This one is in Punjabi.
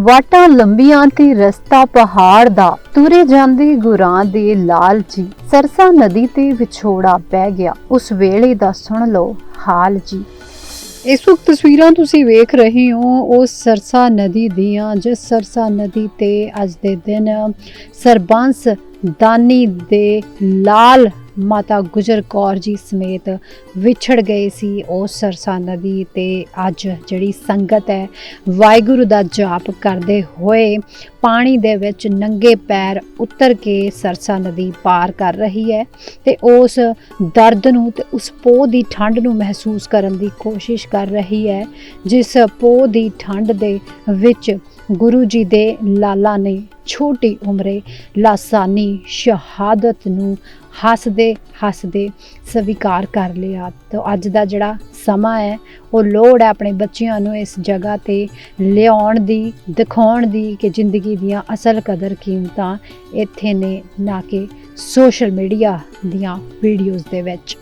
ਵਾਟਾਂ ਲੰਬੀਆਂ ਤੇ ਰਸਤਾ ਪਹਾੜ ਦਾ। ਤੁਰੇ ਜਾਂਦੇ ਗੁਰਾਂ ਦੇ ਲਾਲ ਜੀ। ਸਰਸਾ ਨਦੀ ਤੇ ਵਿਛੋੜਾ ਪੈ ਗਿਆ। ਉਸ ਵੇਲੇ ਦਾ ਸੁਣ ਲਓ ਹਾਲ ਜੀ। ਇਸ ਵਕਤ ਤਸਵੀਰਾਂ ਤੁਸੀਂ ਵੇਖ ਰਹੇ ਹੋ, ਉਹ ਸਰਸਾ ਨਦੀ ਦੀਆਂ, ਜਿਸ ਸਰਸਾ ਨਦੀ ਤੇ ਅੱਜ ਦੇ ਦਿਨ ਸਰਬੰਸ ਦਾਨੀ ਦੇ ਲਾਲ ਮਾਤਾ ਗੁਜਰ ਕੌਰ ਜੀ ਸਮੇਤ ਵਿਛੜ ਗਏ ਸੀ ਉਹ ਸਰਸਾ ਨਦੀ ਤੇ। ਅੱਜ ਜਿਹੜੀ ਸੰਗਤ ਹੈ, ਵਾਹਿਗੁਰੂ ਦਾ ਜਾਪ ਕਰਦੇ ਹੋਏ ਪਾਣੀ ਦੇ ਵਿੱਚ ਨੰਗੇ ਪੈਰ ਉਤਰ ਕੇ ਸਰਸਾ ਨਦੀ ਪਾਰ ਕਰ ਰਹੀ ਹੈ ਤੇ ਉਸ ਦਰਦ ਨੂੰ ਤੇ ਉਸ ਪੋਹ ਦੀ ਠੰਡ ਨੂੰ ਮਹਿਸੂਸ ਕਰਨ ਦੀ ਕੋਸ਼ਿਸ਼ ਕਰ ਰਹੀ ਹੈ, ਜਿਸ ਪੋਹ ਦੀ ਠੰਡ ਦੇ ਵਿੱਚ ਗੁਰੂ ਜੀ ਦੇ ਲਾਲਾ ਨੇ ਛੋਟੀ ਉਮਰੇ ਲਾਸਾਨੀ ਸ਼ਹਾਦਤ ਨੂੰ ਹੱਸਦੇ ਹੱਸਦੇ ਸਵੀਕਾਰ ਕਰ ਲਿਆ। ਤਾਂ ਅੱਜ ਦਾ ਜਿਹੜਾ ਸਮਾਂ ਹੈ, ਉਹ ਲੋੜ ਹੈ ਆਪਣੇ ਬੱਚਿਆਂ ਨੂੰ ਇਸ ਜਗ੍ਹਾ ਤੇ ਲਿਆਉਣ ਦੀ, ਦਿਖਾਉਣ ਦੀ ਕਿ ਜ਼ਿੰਦਗੀ ਦੀਆਂ ਅਸਲ ਕਦਰ ਕੀਮਤਾਂ ਇੱਥੇ ਨੇ, ਨਾ ਕਿ ਸੋਸ਼ਲ ਮੀਡੀਆ ਦੀਆਂ ਵੀਡੀਓਜ਼ ਦੇ ਵਿੱਚ।